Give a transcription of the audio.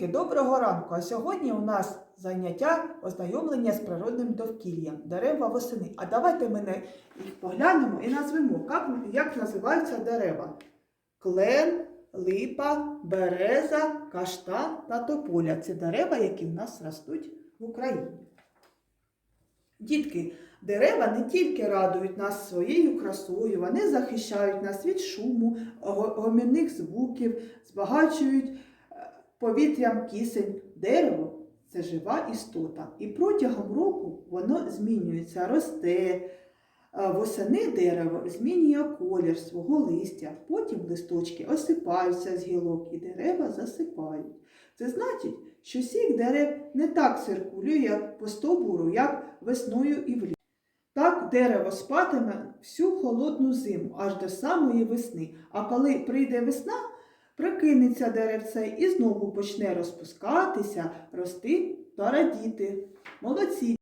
Дітки, доброго ранку! А сьогодні у нас заняття ознайомлення з природним довкіллям, дерева восени. А давайте ми на їх поглянемо і назвемо, як, як називаються дерева. Клен, липа, береза, каштан та тополя. Це дерева, які в нас ростуть в Україні. Дітки, дерева не тільки радують нас своєю красою, вони захищають нас від шуму, гомінних звуків, збагачують повітрям кисень. Дерево це жива істота. І протягом року воно змінюється, росте. Е, Восени дерево змінює колір свого листя, потім листочки осипаються з гілок і дерева засипають. Це значить, що сік дерев не так циркулює по стовбуру, як весною і влітку. Так дерево спатиме всю холодну зиму, аж до самої весни. А коли прийде весна, прокинеться деревце і знову почне розпускатися, рости та радіти. Молодці!